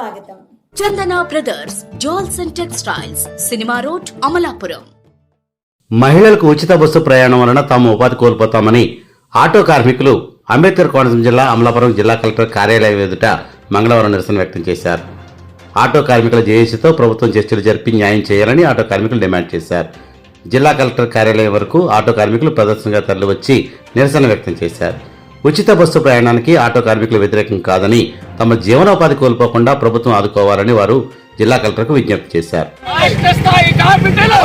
స్వాగతం. Chandana brothers jewels and textiles cinema road Amalapuram. మహిళలకు ఉచిత బస్సు ప్రయాణం వలన తాము ఉపాధి కోల్పోతామని ఆటో కార్మికులు అంబేద్కర్ కోనసీమ జిల్లా అమలాపురం జిల్లా కలెక్టర్ కార్యాలయం ఎదుట మంగళవారం నిరసన వ్యక్తం చేశారు. ఆటో కార్మికుల జేఏసీతో ప్రభుత్వం చర్చలు జరిపి న్యాయం చేయాలని ఆటో కార్మికులు డిమాండ్ చేశారు. జిల్లా కలెక్టర్ కార్యాలయం వరకు ఆటో కార్మికులు ప్రదర్శనగా తరలివచ్చి నిరసన వ్యక్తం చేశారు. ఉచిత బస్సు ప్రయాణానికి ఆటో కార్మికులు వ్యతిరేకం కాదని తమ జీవనోపాధి కోల్పోకుండా ప్రభుత్వం ఆదుకోవాలని వారు జిల్లా కలెక్టర్కు విజ్ఞప్తి చేశారు. స్థాయి కార్మికులు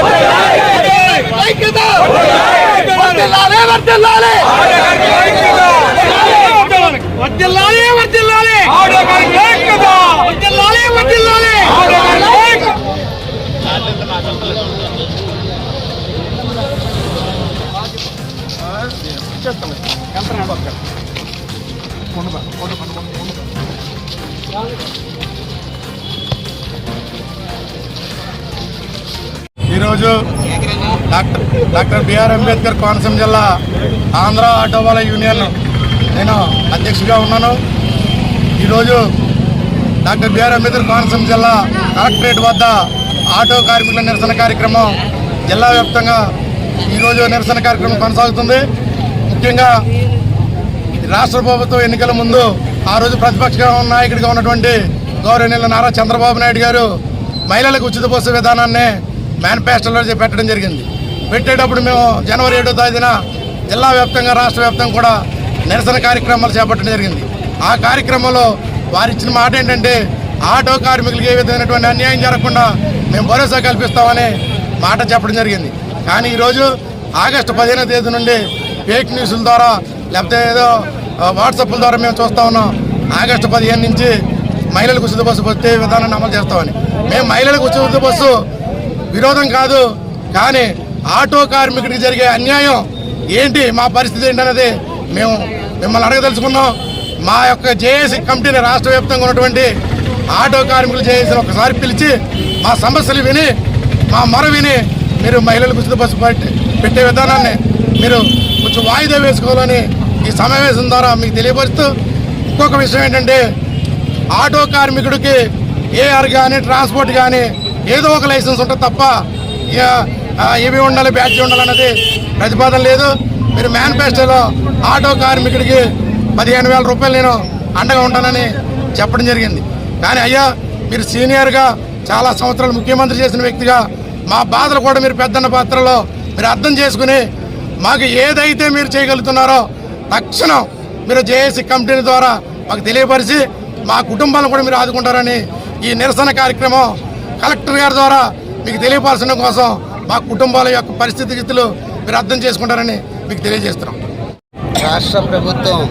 ఐక్యత! వర్ధిల్లాలి, వర్ధిల్లాలి! వర్ధిల్లాలి, వర్ధిల్లాలి! ఈరోజు doctor doctor B R Ambedkar Konaseema జిల్లా ఆంధ్ర ఆటో వాళ్ళ యూనియన్ నేను అధ్యక్షుడిగా ఉన్నాను ఈరోజు డాక్టర్ బిఆర్ అంబేద్కర్ కోనసీమ జిల్లా కలెక్టరేట్ వద్ద ఆటో కార్మికుల నిరసన కార్యక్రమం జిల్లా వ్యాప్తంగా ఈరోజు నిరసన కార్యక్రమం కొనసాగుతుంది ముఖ్యంగా రాష్ట్ర ప్రభుత్వం ఎన్నికల ముందు ఆ రోజు ప్రతిపక్ష నాయకుడిగా ఉన్నటువంటి గౌరవనీయుల నారా చంద్రబాబు నాయుడు గారు మహిళలకు ఉచిత బస్సు విధానాన్ని మేనిఫెస్టోలో పెట్టడం జరిగింది. పెట్టేటప్పుడు మేము జనవరి ఏడో తేదీన జిల్లా వ్యాప్తంగా రాష్ట్ర వ్యాప్తంగా కూడా నిరసన కార్యక్రమాలు చేపట్టడం జరిగింది. ఆ కార్యక్రమంలో వారు ఇచ్చిన మాట ఏంటంటే ఆటో కార్మికులకు ఏ విధమైనటువంటి అన్యాయం జరగకుండా మేము భరోసా కల్పిస్తామని మాట చెప్పడం జరిగింది. కానీ ఈరోజు ఆగస్టు పదిహేనో తేదీ నుండి ఫేక్ న్యూస్ల ద్వారా లేకపోతే ఏదో వాట్సాప్ల ద్వారా మేము చూస్తా ఉన్నాం. ఆగస్టు పదిహేను నుంచి మహిళలకు ఉచిత బస్సు వచ్చే విధానాన్ని అమలు చేస్తామని. మేము మహిళలకు ఉచిత బస్సు విరోధం కాదు కానీ ఆటో కార్మికుడికి జరిగే అన్యాయం ఏంటి మా పరిస్థితి ఏంటనేది మేము మిమ్మల్ని అడగదలుచుకున్నాం. మా యొక్క జేఏసీ కమిటీని రాష్ట్ర వ్యాప్తంగా ఉన్నటువంటి ఆటో కార్మికులు జేఏసీని ఒకసారి పిలిచి మా సమస్యలు విని మా మర విని మీరు మహిళలకు ఉచిత బస్సు పెట్టి- పెట్టే విధానాన్ని మీరు కొంచెం వాయిదా వేసుకోవాలని ఈ సమావేశం ద్వారా మీకు తెలియపరుస్తూ ఇంకొక విషయం ఏంటంటే ఆటో కార్మికుడికి ఏఆర్ కానీ ట్రాన్స్పోర్ట్ కానీ ఏదో ఒక లైసెన్స్ ఉంటుంది తప్ప ఇక, ఇవి ఉండాలి బ్యాచ్ ఉండాలన్నది ప్రతిపాదన లేదు. మీరు మేనిఫెస్టోలో ఆటో కార్మికుడికి పదిహేను వేల రూపాయలు నేను అండగా ఉంటానని చెప్పడం జరిగింది. కానీ అయ్యా మీరు సీనియర్గా చాలా సంవత్సరాలు ముఖ్యమంత్రి చేసిన వ్యక్తిగా మా బాధలు కూడా మీరు పెద్దన్న పాత్రలో మీరు అర్థం చేసుకుని మాకు ఏదైతే మీరు చేయగలుగుతున్నారో తక్షణం మీరు జేఏసీ కమిటీ ద్వారా మాకు తెలియపరిచి మా కుటుంబాలను కూడా మీరు ఆదుకుంటారని ఈ నిరసన కార్యక్రమం కలెక్టర్ గారి ద్వారా మీకు తెలియపరచడం కోసం మా కుటుంబాల యొక్క పరిస్థితులు మీరు అర్థం చేసుకుంటారని మీకు తెలియజేస్తున్నాం. రాష్ట్ర ప్రభుత్వం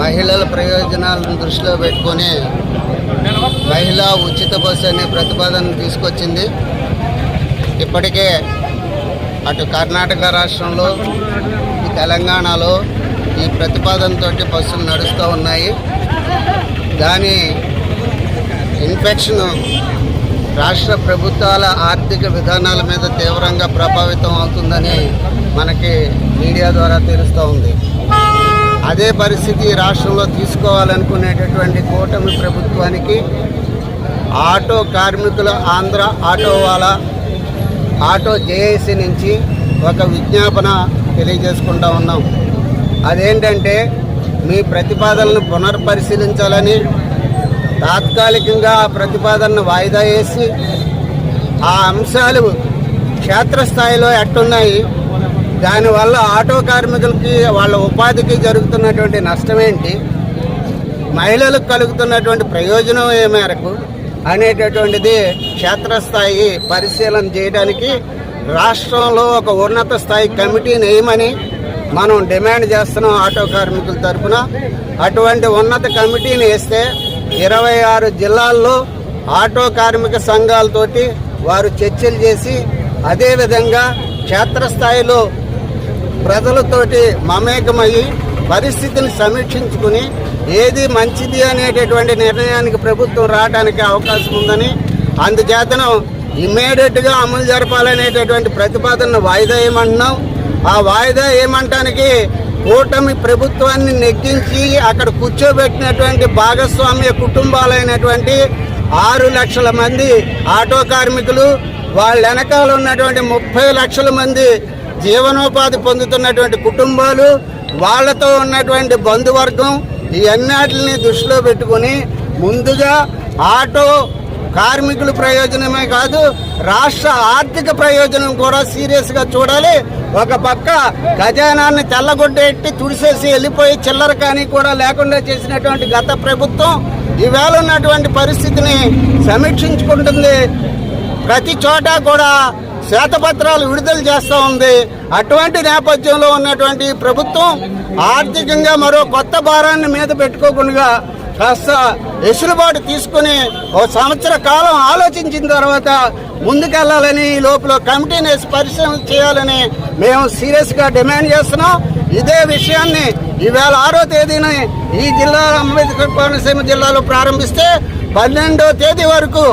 మహిళల ప్రయోజనాలను దృష్టిలో పెట్టుకొని మహిళా ఉచిత బస్సు అనే ప్రతిపాదన తీసుకొచ్చింది. ఇప్పటికే అటు కర్ణాటక రాష్ట్రంలో తెలంగాణలో ఈ ప్రతిపాదనతో బస్సులు నడుస్తూ ఉన్నాయి. దాని ఇన్ఫెక్షన్ రాష్ట్ర ప్రభుత్వాల ఆర్థిక విధానాల మీద తీవ్రంగా ప్రభావితం అవుతుందని మనకి మీడియా ద్వారా తెలుస్తూ ఉంది. అదే పరిస్థితి రాష్ట్రంలో తీసుకోవాలనుకునేటటువంటి కూటమి ప్రభుత్వానికి ఆటో కార్మికుల ఆంధ్ర ఆటో వాళ్ళ ఆటో జేఏసీ నుంచి ఒక విజ్ఞాపన తెలియజేసుకుంటా ఉన్నాం. అదేంటంటే మీ ప్రతిపాదనలను పునర్పరిశీలించాలని తాత్కాలికంగా ఆ ప్రతిపాదనను వాయిదా వేసి ఆ అంశాలు క్షేత్రస్థాయిలో ఎట్టున్నాయి దానివల్ల ఆటో కార్మికులకి వాళ్ళ ఉపాధికి జరుగుతున్నటువంటి నష్టం ఏంటి మహిళలకు కలుగుతున్నటువంటి ప్రయోజనం ఏ మేరకు అనేటటువంటిది క్షేత్రస్థాయి పరిశీలన చేయడానికి రాష్ట్రంలో ఒక ఉన్నత స్థాయి కమిటీని వేయమని మనం డిమాండ్ చేస్తున్నాం ఆటో కార్మికుల తరఫున అటువంటి ఉన్నత కమిటీని వేస్తే ఇరవై ఆరు జిల్లాల్లో ఆటో కార్మిక సంఘాలతోటి వారు చర్చలు చేసి అదేవిధంగా క్షేత్రస్థాయిలో ప్రజలతోటి మమేకమయ్యి పరిస్థితిని సమీక్షించుకుని ఏది మంచిది అనేటటువంటి నిర్ణయానికి ప్రభుత్వం రావడానికి అవకాశం ఉందని అందుచేతను ఇమ్మీడియట్గా అమలు జరపాలనేటటువంటి ప్రతిపాదనను వాయిదా ఏమంటున్నాం ఆ వాయిదా ఏమంటానికి కూటమి ప్రభుత్వాన్ని నెగ్గించి అక్కడ కూర్చోబెట్టినటువంటి భాగస్వామ్య కుటుంబాలైనటువంటి ఆరు లక్షల మంది ఆటో కార్మికులు వాళ్ళ వెనకాల ఉన్నటువంటి ముప్పై లక్షల మంది జీవనోపాధి పొందుతున్నటువంటి కుటుంబాలు వాళ్ళతో ఉన్నటువంటి బంధువర్గం ఈ అన్నిటిని దృష్టిలో పెట్టుకుని ముందుగా ఆటో కార్మికుల ప్రయోజనమే కాదు రాష్ట్ర ఆర్థిక ప్రయోజనం కూడా సీరియస్గా చూడాలి. ఒక పక్క ఖజానాన్ని తెల్లగొడ్డెట్టి తుడిసేసి వెళ్ళిపోయి చిల్లర కానీ కూడా లేకుండా చేసినటువంటి గత ప్రభుత్వం ఈవేళ ఉన్నటువంటి పరిస్థితిని సమీక్షించుకుంటుంది. ప్రతి చోట కూడా శ్వేతపత్రాలు విడుదల చేస్తూ ఉంది. అటువంటి నేపథ్యంలో ఉన్నటువంటి ప్రభుత్వం ఆర్థికంగా మరో కొత్త భారాన్ని మీద పెట్టుకోకుండా కాస్త వెసులుబాటు తీసుకుని ఓ సంవత్సర కాలం ఆలోచించిన తర్వాత ముందుకెళ్ళాలని ఈ లోపల కమిటీని పరిశ్రమ చేయాలని మేము సీరియస్గా డిమాండ్ చేస్తున్నాం. ఇదే విషయాన్ని ఈవేళ ఆరో తేదీన ఈ జిల్లా అంబేద్కర్ కోనసీమ జిల్లాలో ప్రారంభిస్తే పన్నెండో తేదీ వరకు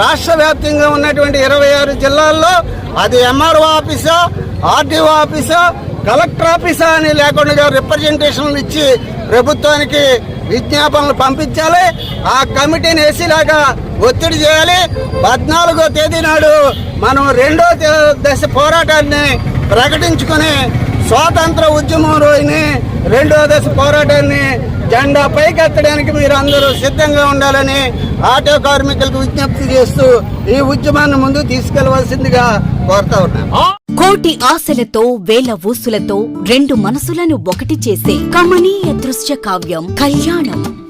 రాష్ట్ర వ్యాప్తంగా ఉన్నటువంటి ఇరవై ఆరు జిల్లాల్లో అది ఎంఆర్ఓ ఆఫీసా ఆర్డీఓ ఆఫీసా కలెక్టర్ ఆఫీసా అని లేకుండా రిప్రజెంటేషన్లు ఇచ్చి ప్రభుత్వానికి విజ్ఞాపనలు పంపించాలి. ఆ కమిటీని వేసేలాగా ఒత్తిడి చేయాలి. పద్నాలుగో తేదీ నాడు మనం రెండో దశ పోరాటాన్ని ప్రకటించుకొని స్వాతంత్ర ఉద్యమం రోజుని రెండో దశ పోరాటాన్ని జెండా పైకెత్తడానికి మీరు అందరూ సిద్ధంగా ఉండాలని ఆటో కార్మికులకు విజ్ఞప్తి చేస్తూ ఈ ఉద్యమాన్ని ముందు తీసుకెళ్ళవలసిందిగా కోరుతా ఉన్నాను. కోటి ఆశలతో వేల ఊసులతో రెండు మనసులను ఒకటి చేసే కమనీయ பஞ்சகாவியம் கல்யாணம்.